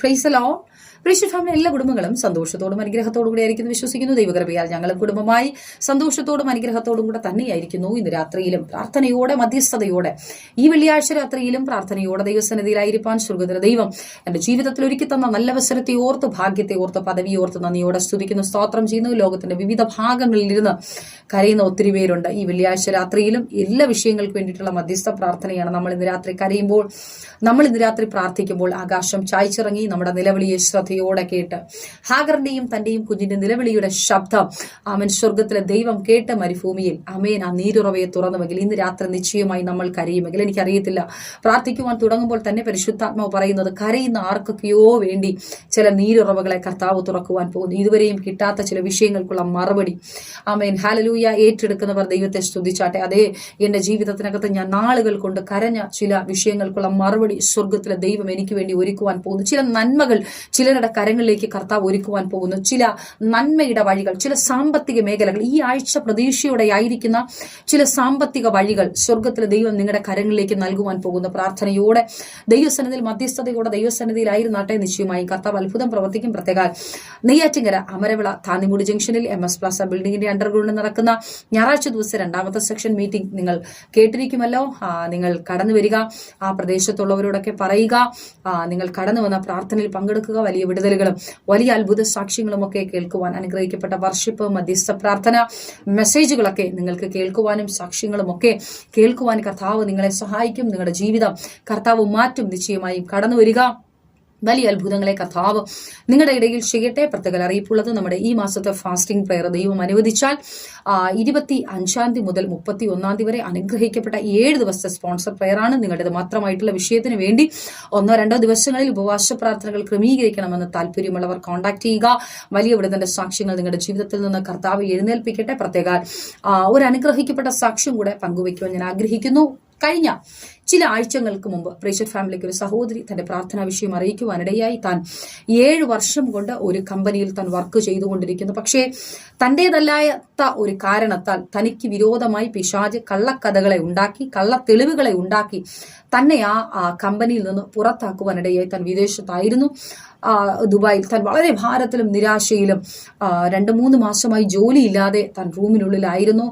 ഫ്രൈസലോ പ്രീഷ family എല്ലാ കുടുംബങ്ങളും സന്തോഷത്തോടും അനുഗ്രഹത്തോടും കൂടി ആയിരിക്കുന്നു വിശ്വസിക്കുന്നു. ദൈവകൃപയാൽ ഞങ്ങളും കുടുംബമായി സന്തോഷത്തോടും അനുഗ്രഹത്തോടും കൂടെ തന്നെയായിരിക്കുന്നു. ഇന്ന് രാത്രിയിലും പ്രാർത്ഥനയോടെ മധ്യസ്ഥതയോടെ ഈ വെള്ളിയാഴ്ച രാത്രിയിലും പ്രാർത്ഥനയോടെ ദൈവസന്നിധിയിലായിരിക്കാൻ സ്വർഗത്തിലെ ദൈവം എന്റെ ജീവിതത്തിൽ ഒരുക്കി തന്ന നല്ല അവസരത്തെ ഓർത്ത് ഭാഗ്യത്തെ ഓർത്ത് പദവി ഓർത്ത് നന്ദിയോടെ സ്തുതിക്കുന്നു. സ്തോത്രം ചെയ്യുന്നു. ലോകത്തിന്റെ വിവിധ ഭാഗങ്ങളിൽ ഇരുന്ന് കരയുന്ന ഒത്തിരി പേരുണ്ട്. ഈ വെള്ളിയാഴ്ച രാത്രിയിലും എല്ലാ വിഷയങ്ങൾക്ക് വേണ്ടിയിട്ടുള്ള മധ്യസ്ഥ പ്രാർത്ഥനയാണ്. നമ്മൾ ഇന്ന് രാത്രി കരയുമ്പോൾ നമ്മൾ ഇന്ന് രാത്രി പ്രാർത്ഥിക്കുമ്പോൾ ആകാശം ചായ്ച്ചിറങ്ങി നമ്മുടെ നിലവിളിയെ ശ്രദ്ധയോടെ കേട്ട് ഹാഗറിന്റെയും തന്റെയും കുഞ്ഞിന്റെ നിലവിളിയുടെ ശബ്ദം. അവൻ സ്വർഗത്തിലെ ദൈവം കേട്ട് മരുഭൂമിയിൽ അമേൻ ആ നീരുറവയെ തുറന്നുവെങ്കിൽ ഇന്ന് രാത്രി നിശ്ചയമായി നമ്മൾ കരയുമെങ്കിൽ എനിക്കറിയത്തില്ല. പ്രാർത്ഥിക്കുവാൻ തുടങ്ങുമ്പോൾ തന്നെ പരിശുദ്ധാത്മാവ് പറയുന്നത് കരയുന്ന ആർക്കൊക്കെയോ വേണ്ടി ചില നീരുറവകളെ കർത്താവ് തുറക്കുവാൻ പോകുന്നു. ഇതുവരെയും കിട്ടാത്ത ചില വിഷയങ്ങൾക്കുള്ള മറുപടി. ആമേൻ ഹാലലൂയ ഏറ്റെടുക്കുന്നവർ ദൈവത്തെ സ്തുതിച്ചാട്ടെ. അതേ എന്റെ ജീവിതത്തിനകത്ത് ഞാൻ നാളുകൾ കൊണ്ട് കരഞ്ഞ ചില വിഷയങ്ങൾക്കുള്ള മറുപടി സ്വർഗത്തിലെ ദൈവം എനിക്ക് വേണ്ടി ഒരുക്കുവാൻ പോകുന്നു. ചില നന്മകൾ ചിലരുടെ കരങ്ങളിലേക്ക് കർത്താവ് ഒരുക്കുവാൻ പോകുന്നു. ചില നന്മയുടെ വഴികൾ ചില സാമ്പത്തിക മേഖലകൾ ഈ ആഴ്ച പ്രതീക്ഷയോടെ ആയിരിക്കുന്ന ചില സാമ്പത്തിക വഴികൾ സ്വർഗത്തിലെ ദൈവം നിങ്ങളുടെ കരങ്ങളിലേക്ക് നൽകുവാൻ പോകുന്നു പ്രാർത്ഥനയോടെ ദൈവസന്നിധിയിൽ മധ്യസ്ഥതയോടെ ദൈവസന്നിധിയിലായിരുന്നാട്ടെ നിശ്ചയമായും. കർത്താവ് അത്ഭുതം പ്രവർത്തിക്കും. പ്രത്യേക നെയ്യാറ്റിങ്കര അമരവിള താന്നിമൂടി ജംഗ്ഷനിൽ എം എസ് പ്ലാസ ബിൽഡിംഗിന്റെ അണ്ടർഗ്രൗണ്ടിൽ നടക്കുന്ന ഞായറാഴ്ച ദിവസം രണ്ടാമത്തെ സെക്ഷൻ മീറ്റിംഗ് നിങ്ങൾ കേട്ടിരിക്കുമല്ലോ. നിങ്ങൾ കടന്നു വരിക. ആ പ്രദേശത്തുള്ളവരോടൊക്കെ പറയുക. നിങ്ങൾ കടന്നു വന്ന പ്രാർത്ഥനയിൽ പങ്കെടുക്കുക വലിയ വിടുതലുകളും വലിയ അത്ഭുത സാക്ഷ്യങ്ങളും ഒക്കെ കേൾക്കുവാൻ അനുഗ്രഹിക്കപ്പെട്ട വർഷിപ്പ് മധ്യസ്ഥ പ്രാർത്ഥന മെസ്സേജുകളൊക്കെ നിങ്ങൾക്ക് കേൾക്കുവാനും സാക്ഷ്യങ്ങളും ഒക്കെ കേൾക്കുവാൻ കർത്താവ് നിങ്ങളെ സഹായിക്കും. നിങ്ങളുടെ ജീവിതം കർത്താവ് മാറ്റും. നിശ്ചയമായും കടന്നു വരിക വലിയ അത്ഭുതങ്ങളെ കഥാവ് നിങ്ങളുടെ ഇടയിൽ ചെയ്യട്ടെ. പ്രത്യേക അറിയിപ്പുള്ളത് നമ്മുടെ ഈ മാസത്തെ ഫാസ്റ്റിംഗ് പ്രയർ ദൈവം അനുവദിച്ചാൽ ഇരുപത്തി അഞ്ചാം തീയതി മുതൽ മുപ്പത്തി ഒന്നാം തീയതി വരെ അനുഗ്രഹിക്കപ്പെട്ട ഏഴ് ദിവസത്തെ സ്പോൺസർ പ്രയറാണ് നിങ്ങളുടേത്. മാത്രമായിട്ടുള്ള വിഷയത്തിന് വേണ്ടി ഒന്നോ രണ്ടോ ദിവസങ്ങളിൽ ഉപവാസ പ്രാർത്ഥനകൾ ക്രമീകരിക്കണമെന്ന് താല്പര്യമുള്ളവർ കോൺടാക്ട് ചെയ്യുക. വലിയ വിടുതന്റെ സാക്ഷ്യങ്ങൾ നിങ്ങളുടെ ജീവിതത്തിൽ നിന്ന് കർത്താവ് എഴുന്നേൽപ്പിക്കട്ടെ. പ്രത്യേക ഒരു അനുഗ്രഹിക്കപ്പെട്ട സാക്ഷ്യം കൂടെ പങ്കുവയ്ക്കുവാൻ ഞാൻ ആഗ്രഹിക്കുന്നു. കഴിഞ്ഞ ചില ആഴ്ചകൾക്ക് മുമ്പ് പ്രേഷർ ഫാമിലിക്ക് ഒരു സഹോദരി തന്റെ പ്രാർത്ഥനാ വിഷയം അറിയിക്കുവാനിടയായി താൻ ഏഴ് വർഷം കൊണ്ട് ഒരു കമ്പനിയിൽ താൻ വർക്ക് ചെയ്തുകൊണ്ടിരിക്കുന്നു. പക്ഷേ തന്റേതല്ലാത്ത ഒരു കാരണത്താൽ തനിക്ക് വിരോധമായി പിശാജ് കള്ളക്കഥകളെ ഉണ്ടാക്കി കള്ള തെളിവുകളെ ഉണ്ടാക്കി തന്നെ ആ കമ്പനിയിൽ നിന്ന് പുറത്താക്കുവാനിടയായി താൻ വിദേശത്തായിരുന്നു. ദുബായിൽ താൻ വളരെ ഭാരത്തിലും നിരാശയിലും രണ്ട് മൂന്ന് മാസമായി ജോലിയില്ലാതെ താൻ റൂമിനുള്ളിലായിരുന്നു.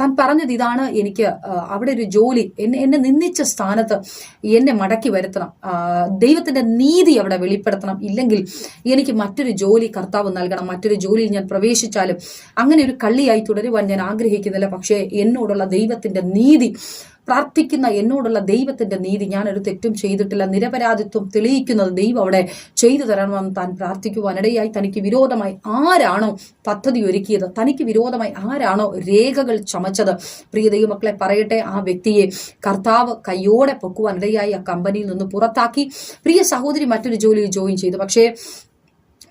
താൻ പറഞ്ഞത് ഇതാണ് എനിക്ക് അവിടെ ഒരു ജോലി എന്നെ എന്നെ നിന്ദിച്ച സ്ഥാനത്ത് എന്നെ മടക്കി വരുത്തണം. ദൈവത്തിന്റെ നീതി അവിടെ വെളിപ്പെടുത്തണം. ഇല്ലെങ്കിൽ എനിക്ക് മറ്റൊരു ജോലി കർത്താവ് നൽകണം. മറ്റൊരു ജോലിയിൽ ഞാൻ പ്രവേശിച്ചാലും അങ്ങനെ ഒരു കള്ളിയായി തുടരുവാൻ ഞാൻ ആഗ്രഹിക്കുന്നില്ല. പക്ഷേ എന്നോടുള്ള ദൈവത്തിന്റെ നീതി പ്രാർത്ഥിക്കുന്ന എന്നോടുള്ള ദൈവത്തിന്റെ നീതി ഞാൻ ഒരു തെറ്റും ചെയ്തിട്ടില്ല. നിരപരാധിത്വം തെളിയിക്കുന്നത് ദൈവം അവിടെ ചെയ്തു തരണമെന്ന് താൻ പ്രാർത്ഥിക്കുവാനിടയായി തനിക്ക് വിരോധമായി ആരാണോ പദ്ധതി ഒരുക്കിയത്? തനിക്ക് വിരോധമായി ആരാണോ രേഖകൾ ചമച്ചത്? പ്രിയ ദൈവമക്കളെ പറയട്ടെ ആ വ്യക്തിയെ കർത്താവ് കയ്യോടെ പൊക്കുവാനിടയായി ആ കമ്പനിയിൽ നിന്ന് പുറത്താക്കി. പ്രിയ സഹോദരി മറ്റൊരു ജോലിയിൽ ജോയിൻ ചെയ്തു. പക്ഷേ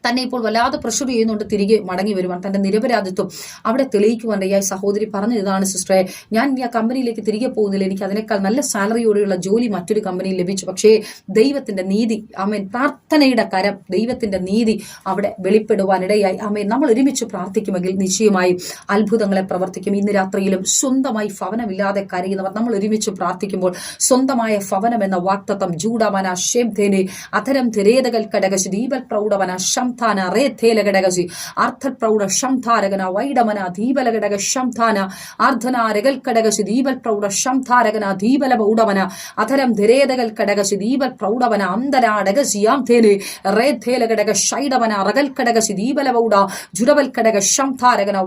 തന്നെ ഇപ്പോൾ വല്ലാതെ പ്രഷർ ചെയ്യുന്നുണ്ട് തിരികെ മടങ്ങി വരുവാൻ തന്റെ നിരപരാധിത്വം അവിടെ തെളിയിക്കുവാൻ ഈ സഹോദരി പറഞ്ഞു ഇതാണ് സിസ്റ്ററെ ഞാൻ ആ കമ്പനിയിലേക്ക് തിരികെ പോകുന്നില്ല എനിക്ക് അതിനേക്കാൾ നല്ല സാലറിയോടെയുള്ള ജോലി മറ്റൊരു കമ്പനിയിൽ ലഭിച്ചു. പക്ഷേ ദൈവത്തിന്റെ നീതി ആമേൻ പ്രാർത്ഥനയുടെ കരം ദൈവത്തിന്റെ നീതി അവിടെ വെളിപ്പെടുവാനിടയായി. ആമേൻ നമ്മൾ ഒരുമിച്ച് പ്രാർത്ഥിക്കുമെങ്കിൽ നിശ്ചയമായും അത്ഭുതങ്ങളെ പ്രവർത്തിക്കും. ഇന്ന് രാത്രിയിലും സ്വന്തമായി ഭവനമില്ലാതെ കരയുന്നവർ നമ്മൾ ഒരുമിച്ച് പ്രാർത്ഥിക്കുമ്പോൾ സ്വന്തമായ ഭവനം എന്ന വാക്തത്വം ജൂഡമന ഷേംധേനെ അധരം ധരേതകൽ കടകശ് ദീപൽ പ്രൗഢവന കടകശി അർത്ഥ പ്രൗഢ ശംധാരകന വൈഡമന ദീപല കടക ശംധാന അർദ്ധന രകൽ കടകശി ദീപൽ പ്രൗഢ ശംധാരകന ദീപല പൗഡവന അധരം ധിരേതകൽ കടകശി ദീപൽ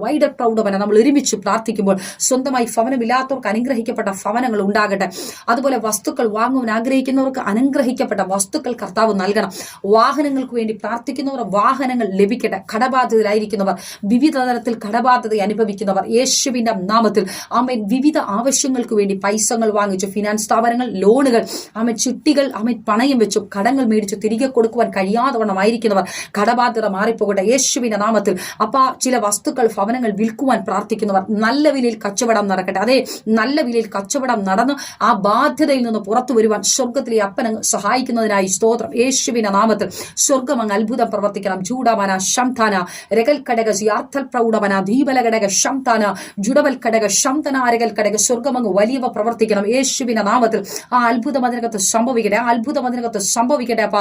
വൈഡ പ്രൗഢവന നമ്മൾ ഒരുമിച്ച് പ്രാർത്ഥിക്കുമ്പോൾ സ്വന്തമായി ഭവനമില്ലാത്തവർക്ക് അനുഗ്രഹിക്കപ്പെട്ട ഭവനങ്ങൾ ഉണ്ടാകട്ടെ. അതുപോലെ വസ്തുക്കൾ വാങ്ങുവാൻ ആഗ്രഹിക്കുന്നവർക്ക് അനുഗ്രഹിക്കപ്പെട്ട വസ്തുക്കൾ കർത്താവ് നൽകണം. വാഹനങ്ങൾക്ക് വേണ്ടി പ്രാർത്ഥിക്കുന്നവർ വാഹനങ്ങൾ ലഭിക്കട്ടെ. കടബാധിതരായിരിക്കുന്നവർ വിവിധ തരത്തിൽ കടബാധ്യത അനുഭവിക്കുന്നവർ യേശുവിന്റെ നാമത്തിൽ ആമേൻ. വിവിധ ആവശ്യങ്ങൾക്ക് വേണ്ടി പൈസകൾ വാങ്ങിച്ചു ഫിനാൻസ് സ്ഥാപനങ്ങൾ ലോണുകൾ ആമൻ ചിട്ടികൾ ആമൻ പണയം വെച്ചു കടങ്ങൾ മേടിച്ചു തിരികെ കൊടുക്കുവാൻ കഴിയാതെ വണ്ണമായിരിക്കുന്നവർ കടബാധ്യത മാറിപ്പോകട്ടെ. യേശുവിന്റെ നാമത്തിൽ അപ്പ ചില വസ്തുക്കൾ ഭവനങ്ങൾ വിൽക്കുവാൻ പ്രാർത്ഥിക്കുന്നവർ നല്ല വിലയിൽ കച്ചവടം നടക്കട്ടെ. അതെ നല്ല വിലയിൽ കച്ചവടം നടന്ന് ആ ബാധ്യതയിൽ നിന്ന് പുറത്തു വരുവാൻ സ്വർഗത്തിലെ അപ്പനങ്ങൾ സഹായിക്കുന്നതിനായി സ്തോത്രം. യേശുവിന്റെ നാമത്തിൽ സ്വർഗം അങ്ങ് അത്ഭുതം പ്രവർത്തിക്കണം ചൂടവന ശംതന രകൽ കടക യാർത്ഥൽ പ്രൗഢവന ദീപല ഘടക ശംതാന ജുഡവൽ ഘടക ശംതന അരകൽ ഘടക സ്വർഗമങ്ങ് വലിയവ പ്രവർത്തിക്കണം. യേശുവിന്റെ നാമത്തിൽ ആ അത്ഭുതം അതിനകത്ത് സംഭവിക്കട്ടെ ആ അത്ഭുതം അതിനകത്ത് സംഭവിക്കട്ടെ അപ്പ.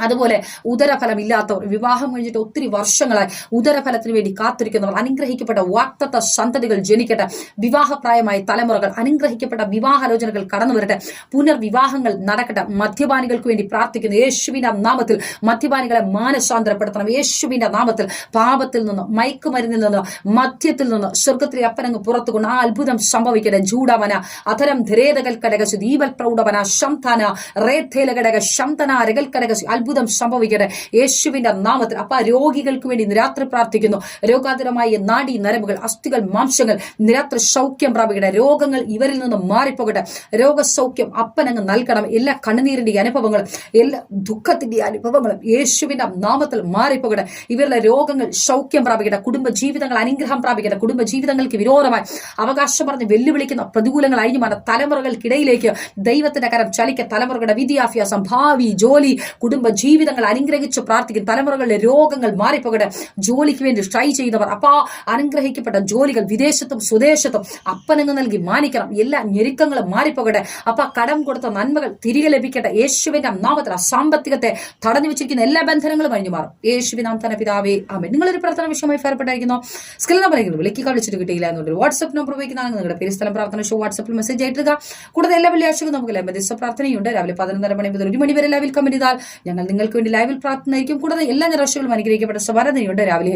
അതുപോലെ ഉദരഫലം ഇല്ലാത്തവർ വിവാഹം കഴിഞ്ഞിട്ട് ഒത്തിരി വർഷങ്ങളായി ഉദരഫലത്തിന് വേണ്ടി കാത്തിരിക്കുന്നവർ അനുഗ്രഹിക്കപ്പെട്ട വാക്തത്വ സന്തതികൾ ജനിക്കട്ടെ വിവാഹപ്രായമായ തലമുറകൾ അനുഗ്രഹിക്കപ്പെട്ട വിവാഹാലോചനകൾ കടന്നു വരട്ടെ പുനർവിവാഹങ്ങൾ നടക്കട്ടെ മദ്യപാനികൾക്ക് വേണ്ടി പ്രാർത്ഥിക്കുന്നു. യേശുവിന്റെ നാമത്തിൽ മദ്യപാനികളെ മാനശാന്തരപ്പെടുത്തണം യേശുവിന്റെ നാമത്തിൽ പാപത്തിൽ നിന്ന് മയക്കുമരുന്നിൽ നിന്ന് മദ്യത്തിൽ നിന്ന് സ്വർഗത്തിലെ അപ്പനങ്ങ് പുറത്തു കൊണ്ട് ആ അത്ഭുതം സംഭവിക്കട്ടെ. ജൂഡവന അധരം ധരേതകൽ കടകശു ദീപൽ പ്രൗഢവന ശംതന റേഥേല കടക ശംതന രകൽ കടകശു അത്ഭുതം സംഭവിക്കട്ടെ. യേശുവിന്റെ നാമത്തിൽ അപ്പ രോഗികൾക്ക് വേണ്ടി നിരാത്രി പ്രാർത്ഥിക്കുന്നു. രോഗാതുരമായ നാടി നരമ്പുകൾ അസ്ഥികൾ മാംസങ്ങൾ നിരാത്രി സൗഖ്യം പ്രാപിക്കട്ടെ. രോഗങ്ങൾ ഇവരിൽ നിന്ന് മാറിപ്പോകട്ടെ. രോഗസൗഖ്യം അപ്പനങ്ങ് നൽകണം. എല്ലാ കണ്ണുനീരിന്റെ അനുഭവങ്ങളും എല്ലാ ദുഃഖത്തിന്റെ അനുഭവങ്ങളും യേശുവിന്റെ നാമത്തിൽ മാറിപ്പോകട്ടെ. ഇവരുടെ രോഗങ്ങൾ സൗഖ്യം പ്രാപിക്കട്ടെ. കുടുംബ ജീവിതങ്ങൾ അനുഗ്രഹം പ്രാപിക്കട്ടെ. കുടുംബ ജീവിതങ്ങൾക്ക് വിരോധമായി അവകാശം പറഞ്ഞ് വെല്ലുവിളിക്കുന്ന പ്രതികൂലങ്ങൾ അഴിഞ്ഞു മാറ തലമുറകൾക്കിടയിലേക്ക് ദൈവത്തിന്റെ കരം ചലിക്ക. തലമുറകളുടെ വിദ്യാഭ്യാസം ഭാവി ജോലി കുടുംബ ജീവിതങ്ങൾ അനുഗ്രഹിച്ച് പ്രാർത്ഥിക്കും തലമുറകളിലെ രോഗങ്ങൾ മാറിപ്പോകട്ടെ. ജോലിക്ക് വേണ്ടി ട്രൈ ചെയ്യുന്നവർ അപ്പാ അനുഗ്രഹിക്കപ്പെട്ട ജോലികൾ വിദേശത്തും സ്വദേശത്തും അപ്പനങ്ങ് നൽകി മാനിക്കണം. എല്ലാ ഞെരുക്കങ്ങളും മാറിപ്പോകട്ടെ. അപ്പ കടം കൊടുത്ത നന്മകൾ തിരികെ ലഭിക്കട്ടെ. യേശുവിന്റെ നാമത്തിൽ ആ സാമ്പത്തികത്തെ തടഞ്ഞു വെച്ചിരിക്കുന്ന എല്ലാ ബന്ധനങ്ങളും അഴിഞ്ഞു മാറും. യേശുവി നാം തന്നെ പിതാവേ ആമേ നിങ്ങളൊരു പ്രാർത്ഥന വിഷയമായി ഫേർപ്പെട്ടായിരിക്കുന്നു സ്കിൽ നമ്പർ എങ്കിലും വിളിക്കുക വിളിച്ചിട്ട് കിട്ടിയില്ല എന്നുള്ളൊരു വാട്സ്ആപ്പ് നമ്പർ ഉപയോഗിക്കുന്നതാണ് നിങ്ങളുടെ പേര് സ്ഥലം പ്രാർത്ഥന ഷോ വാട്സ്ആപ്പിൽ മെസ്സേജ് ആയിട്ടുക കൂടാതെ എല്ലാ വെള്ളിയാഴ്ചകളും നമുക്ക് ലംബദിവസ പ്രാർത്ഥനയുണ്ട്. രാവിലെ പതിനൊന്നര മണി മുതൽ ഒരു മണി വരെ ലൈവിൽ കമന്റ് ചെയ്താൽ ഞങ്ങൾ നിങ്ങൾക്ക് വേണ്ടി ലൈവിൽ പ്രാർത്ഥനയായിരിക്കും കൂടാതെ എല്ലാ നിരാശകളും അനുഗ്രഹിക്കപ്പെട്ട സ്വരതയുണ്ട് രാവിലെ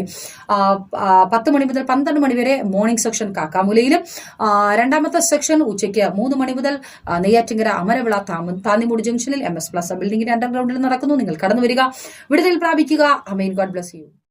പത്ത് മണി മുതൽ പന്ത്രണ്ട് മണി വരെ മോർണിംഗ് സെക്ഷൻ കാക്കാമൂലയിലും. രണ്ടാമത്തെ സെക്ഷൻ ഉച്ചയ്ക്ക് മൂന്ന് മണി മുതൽ നെയ്യാറ്റിങ്കര അമരവിള താമ താന്നിമൂട് ജംഗ്ഷനിൽ എം എസ് പ്ലസ് ബിൽഡിംഗിന്റെ അണ്ടർഗ്രൗണ്ടിൽ നടക്കുന്നു. നിങ്ങൾ കടന്നു വരിക. വിടുതൽ പ്രാപിക്കുക. Amen God bless you